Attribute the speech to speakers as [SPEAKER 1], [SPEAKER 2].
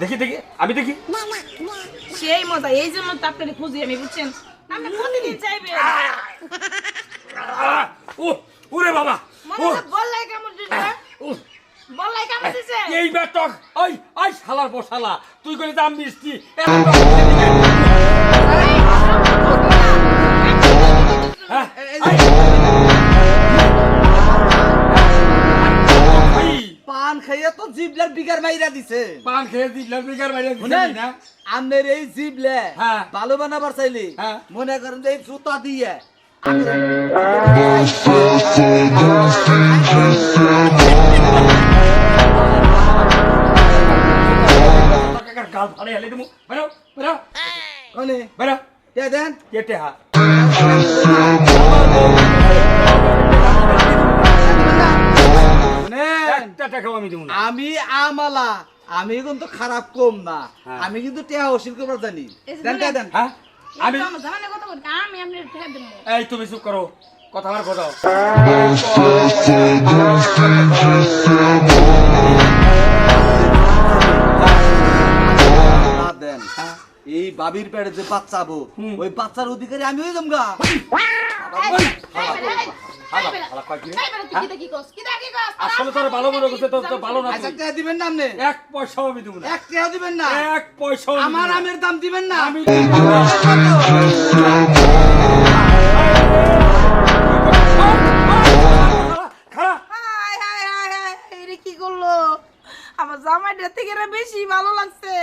[SPEAKER 1] আমি দেখি।
[SPEAKER 2] সেই মজা এই জন্য তো আপনাকে খুঁজি আমি বুঝছেন? আপনি প্রতিদিন চাইবেন
[SPEAKER 1] আহ, ও ওরে বাবা ও
[SPEAKER 2] বললাই কেমন দিছে? বললাই কেমন দিছে?
[SPEAKER 1] এই বেটক ওই ওই শালার বসালা তুই করে দাম মিষ্টি হ্যাঁ
[SPEAKER 3] খাইয়া তো জিবলার বিগার মাইরা দিছে।
[SPEAKER 1] পান খেয়ে দিলাম বিঘার বাইরে
[SPEAKER 3] শুনেন
[SPEAKER 1] না।
[SPEAKER 3] আমের এই জিবলে
[SPEAKER 1] হ্যাঁ।
[SPEAKER 3] ভালো বানাবার চাইলে
[SPEAKER 1] হ্যাঁ।
[SPEAKER 3] মনে করেন এই জুতা দিয়ে
[SPEAKER 1] গাল ফাড়ে হেলে দিমু বেরো বেরো।
[SPEAKER 3] কোনে
[SPEAKER 1] বেরো।
[SPEAKER 3] কে দেন?
[SPEAKER 1] কেটে হা টাকাও আমি দেবো না
[SPEAKER 3] আমি আমালা আমি কিন্তু খারাপ কম না
[SPEAKER 1] হ্যাঁ।
[SPEAKER 3] আমি কিন্তু টেহা অসিল করবার জানি দেন দেন
[SPEAKER 1] হ্যাঁ আমি
[SPEAKER 2] আমি জামানে কথা বলি আমি আপনি ঠেকা দেবো
[SPEAKER 1] এই তুমি চুপ করো কথা আমার কথা
[SPEAKER 3] দেন এই বাবির পেটে যে বাচ্চাবো ওই বাচ্চার অধিকারী আমি হয়ে যামগা
[SPEAKER 1] আসলে তোর ভালো মনে করছে তোর তো ভালো না
[SPEAKER 3] আচ্ছা
[SPEAKER 1] তুই।
[SPEAKER 3] দিবেন না আপনি?
[SPEAKER 1] এক পয়সাও আমি দেবো না।
[SPEAKER 3] এক টেহা দিবেন না?
[SPEAKER 1] এক পয়সাও
[SPEAKER 3] আমার আমের দাম দিবেন না?
[SPEAKER 1] আমি খারাপ
[SPEAKER 2] হাই হাই হাই হাই এটা কি করল? আমার জামাইটা থেকে বেশি ভালো লাগছে।